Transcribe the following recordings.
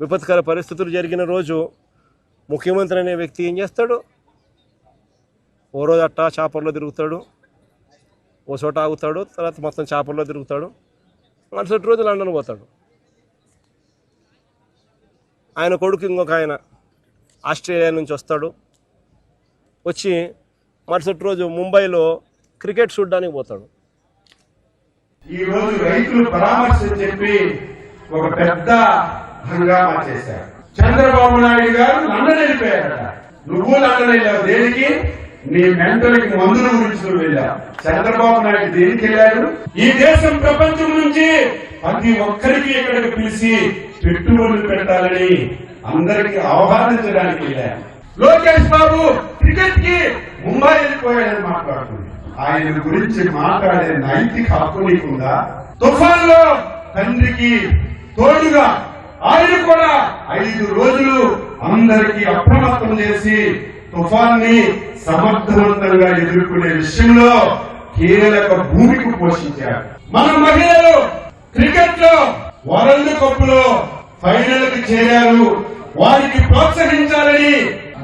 విపత్కర పరిస్థితులు జరిగిన రోజు ముఖ్యమంత్రి అనే వ్యక్తి ఏం చేస్తాడు? ఓ రోజు అట్టా చేపల్లో తిరుగుతాడు. ఓ చోట ఆగుతాడు. తర్వాత మొత్తం చేపల్లో తిరుగుతాడు. మరుసటి రోజు లండన్ పోతాడు. ఆయన కొడుకు ఇంకొక ఆయన ఆస్ట్రేలియా నుంచి వస్తాడు. వచ్చి మరుసటి రోజు ముంబైలో క్రికెట్ చూడడానికి పోతాడు. ఈరోజు రైతులు పరామర్శ చెప్పి ఒక పెద్ద హంగామా చేశారు చంద్రబాబు నాయుడు గారు లండన్ వెళ్ళిపోయారట నువ్వు లండన్ వెళ్ళావు దేనికి? నీ మెంటల్కి మందుల గురించి నువ్వు వెళ్ళావు. చంద్రబాబు నాయుడు దేనికి వెళ్ళాడు? ఈ దేశం ప్రపంచం నుంచి ప్రతి ఒక్కరికి ఇక్కడికి పిలిచి పెట్టుబడులు పెట్టాలని అందరికి ఆహ్వానించడానికి వెళ్ళారు లోకేష్ బాబు క్రికెట్కి ముంబై వెళ్ళిపోయాడని మాట్లాడుతుంది. ఆయన గురించి మాట్లాడే నైతిక హక్కు నీకుందా? తుఫాన్లో తండ్రికి తోడుగా ఆయన కూడా ఐదు రోజులు అందరికీ అప్రమత్తం చేసి తుఫాన్ని సమర్థవంతంగా ఎదుర్కొనే విషయంలో కీలక భూమికి పోషించారు. మన మహిళలు క్రికెట్లో వరల్డ్ కప్లో ఫైనల్కి చేరారు. వారికి ప్రోత్సహించాలని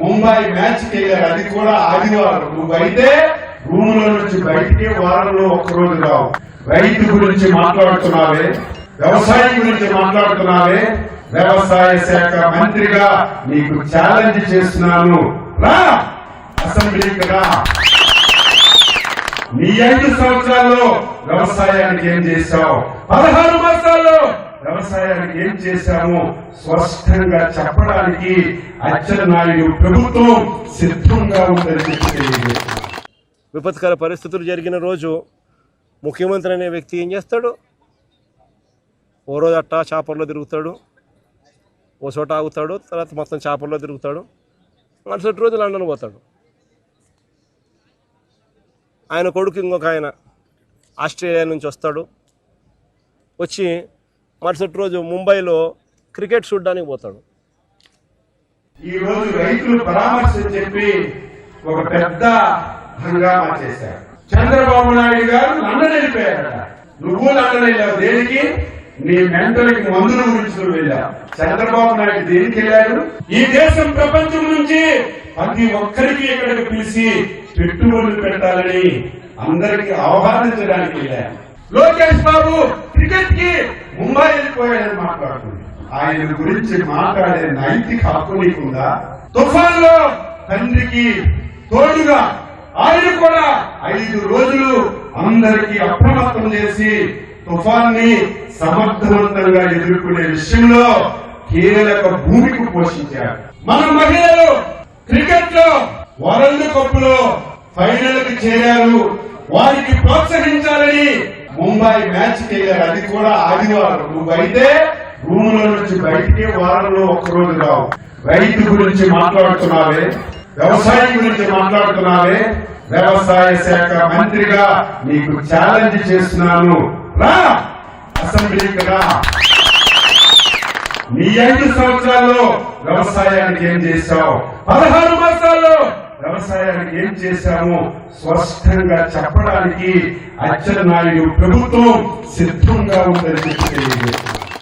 ముంబై మ్యాచ్కి వెళ్ళారు అది కూడా ఆదివారం. అయితే రూమ్లో నుంచి బయటికి వారంలో ఒక్కరోజు రావు. రైతు గురించి మాట్లాడుతున్నావే. వ్యవసాయం గురించి మాట్లాడుతున్నావే? వ్యవసాయ శాఖ మంత్రిగా నీకు ఛాలెంజ్ చేస్తున్నాను. రా! అసెంబ్లీకి రా! నీ ఐదు సంవత్సరాల్లో వ్యవసాయానికి ఏం చేశావు? పదహారు మాసాల్లో వ్యవసాయానికి ఏం చేశాము? స్పష్టంగా చెప్పడానికి అచ్చెన్నాయుడు ప్రభుత్వం సిద్ధంగా ఉందని చెప్పి విపత్కర పరిస్థితులు జరిగిన రోజు ముఖ్యమంత్రి అనే వ్యక్తి ఏం చేస్తాడు? ఓ రోజు అట్టా చేపల్లో తిరుగుతాడు ఓ చోట ఆగుతాడు తర్వాత మొత్తం చేపల్లో తిరుగుతాడు. మరుసటి రోజు లండన్ పోతాడు. ఆయన కొడుకు ఇంకొక ఆయన ఆస్ట్రేలియా నుంచి వస్తాడు. వచ్చి మరుసటి రోజు ముంబైలో క్రికెట్ చూడడానికి పోతాడు. ఈరోజు రైతులు పరామర్శ చెప్పి ఒక పెద్ద హంగామా చేశారు. చంద్రబాబు నాయుడు గారు లండన్ వెళ్ళిపోయారట. నువ్వు లండన్ వెళ్ళావు దేనికి? నీ మెంటల్కి మందులు గురించి వెళ్ళా. చంద్రబాబు నాయుడు దేనికి వెళ్ళాడు? ఈ దేశం ప్రపంచం నుంచి ప్రతి ఒక్కరికి ఇక్కడికి పిలిచి పెట్టుబడులు పెట్టాలని అందరికి ఆహ్వానించడానికి వెళ్ళాను లోకేష్ బాబు క్రికెట్కి ముంబై వెళ్ళిపోయాడని మాట్లాడుతుంది. ఆయన గురించి మాట్లాడే నైతిక హక్కు నీకుందా? తుఫాన్లో తండ్రికి తోడుగా ఆయన కూడా ఐదు రోజులు అందరికీ అప్రమత్తం చేసి తుఫాన్ని సమర్థవంతంగా ఎదుర్కొనే విషయంలో కీలక భూమికి పోషించారు. మన మహిళలు క్రికెట్లో వరల్డ్ కప్లో ఫైనల్కి చేరారు. వారికి ప్రోత్సహించాలని ముంబై మ్యాచ్ వెళ్ళారు అది కూడా ఆదివారం. నువ్వైతే రూమ్లో నుంచి బయటికి వారంలో ఒక్కరోజు రావు. రైతు గురించి మాట్లాడుతున్నావే వ్యవసాయం గురించి మాట్లాడుతున్నావే. వ్యవసాయ శాఖ మంత్రిగా నీకు ఛాలెంజ్ చేస్తున్నాను. రా! అసెంబ్లీకి రా నీ ఐదు సంవత్సరాల్లో వ్యవసాయానికి ఏం చేశావు? పదహారు మాసాల్లో వ్యవసాయానికి ఏం చేశాము స్పష్టంగా చెప్పడానికి అచ్చెన్నాయుడు ప్రభుత్వం సిద్ధంగా ఉందని చెప్పి తెలియజేస్తున్నాను.